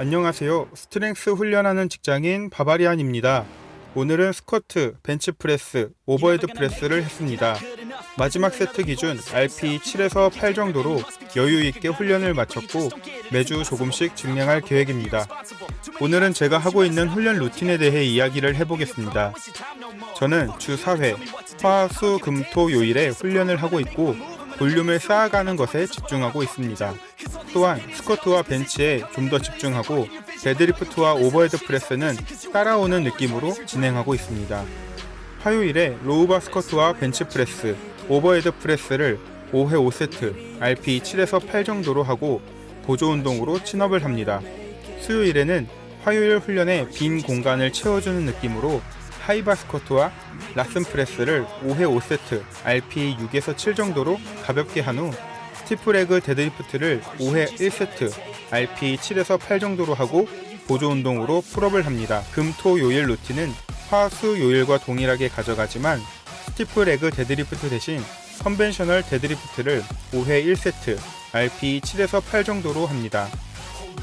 안녕하세요. 스트렝스 훈련하는 직장인 바바리안입니다. 오늘은 스쿼트, 벤치프레스, 오버헤드 프레스를 했습니다. 마지막 세트 기준 RP 7에서 8 정도로 여유 있게 훈련을 마쳤고 매주 조금씩 증량할 계획입니다. 오늘은 제가 하고 있는 훈련 루틴에 대해 이야기를 해보겠습니다. 저는 주 4회 화, 수, 금, 토, 요일에 훈련을 하고 있고 볼륨을 쌓아가는 것에 집중하고 있습니다. 또한 스쿼트와 벤치에 좀 더 집중하고 데드리프트와 오버헤드 프레스는 따라오는 느낌으로 진행하고 있습니다. 화요일에 로우바 스쿼트와 벤치 프레스, 오버헤드 프레스를 5회 5세트, RP 7에서 8 정도로 하고 보조 운동으로 친업을 합니다. 수요일에는 화요일 훈련에 빈 공간을 채워주는 느낌으로 하이바 스쿼트와 라슨 프레스를 5회 5세트, RP 6에서 7 정도로 가볍게 한 후 스티프레그 데드리프트를 5회 1세트, RP 7에서 8 정도로 하고 보조 운동으로 풀업을 합니다. 금, 토, 요일 루틴은 화, 수, 요일과 동일하게 가져가지만 스티프레그 데드리프트 대신 컨벤셔널 데드리프트를 5회 1세트, RP 7에서 8 정도로 합니다.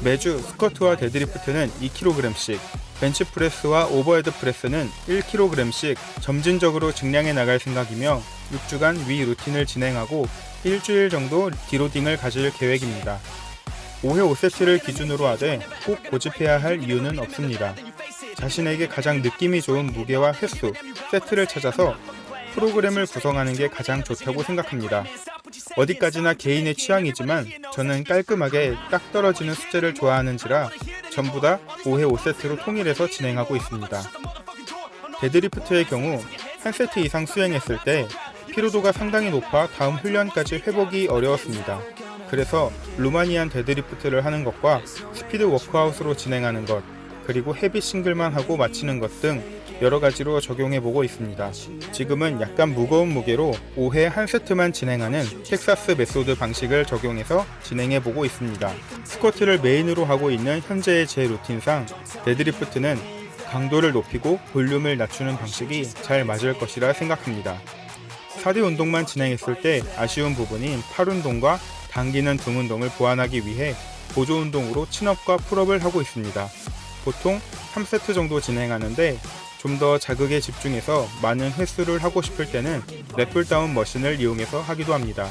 매주 스쿼트와 데드리프트는 2kg씩, 벤치프레스와 오버헤드 프레스는 1kg씩 점진적으로 증량해 나갈 생각이며 6주간 위 루틴을 진행하고 일주일 정도 디로딩을 가질 계획입니다. 5회 5세트를 기준으로 하되 꼭 고집해야 할 이유는 없습니다. 자신에게 가장 느낌이 좋은 무게와 횟수, 세트를 찾아서 프로그램을 구성하는 게 가장 좋다고 생각합니다. 어디까지나 개인의 취향이지만 저는 깔끔하게 딱 떨어지는 숫자를 좋아하는지라 전부 다 5회 5세트로 통일해서 진행하고 있습니다. 데드리프트의 경우 한 세트 이상 수행했을 때 피로도가 상당히 높아 다음 훈련까지 회복이 어려웠습니다. 그래서 루마니안 데드리프트를 하는 것과 스피드 워크아웃으로 진행하는 것, 그리고 헤비 싱글만 하고 마치는 것 등 여러 가지로 적용해 보고 있습니다. 지금은 약간 무거운 무게로 5회 한 세트만 진행하는 텍사스 메소드 방식을 적용해서 진행해 보고 있습니다. 스쿼트를 메인으로 하고 있는 현재의 제 루틴상 데드리프트는 강도를 높이고 볼륨을 낮추는 방식이 잘 맞을 것이라 생각합니다. 4대 운동만 진행했을 때 아쉬운 부분인 팔 운동과 당기는 등 운동을 보완하기 위해 보조 운동으로 친업과 풀업을 하고 있습니다. 보통 3세트 정도 진행하는데 좀 더 자극에 집중해서 많은 횟수를 하고 싶을 때는 랩풀다운 머신을 이용해서 하기도 합니다.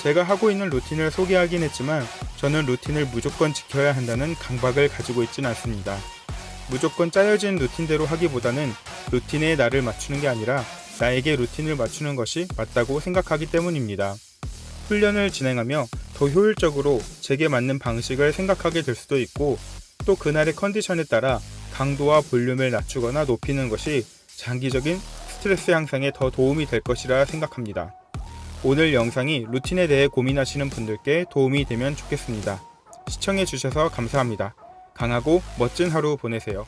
제가 하고 있는 루틴을 소개하긴 했지만 저는 루틴을 무조건 지켜야 한다는 강박을 가지고 있진 않습니다. 무조건 짜여진 루틴대로 하기보다는 루틴에 나를 맞추는 게 아니라 나에게 루틴을 맞추는 것이 맞다고 생각하기 때문입니다. 훈련을 진행하며 더 효율적으로 제게 맞는 방식을 생각하게 될 수도 있고 또 그날의 컨디션에 따라 강도와 볼륨을 낮추거나 높이는 것이 장기적인 스트레스 향상에 더 도움이 될 것이라 생각합니다. 오늘 영상이 루틴에 대해 고민하시는 분들께 도움이 되면 좋겠습니다. 시청해주셔서 감사합니다. 강하고 멋진 하루 보내세요.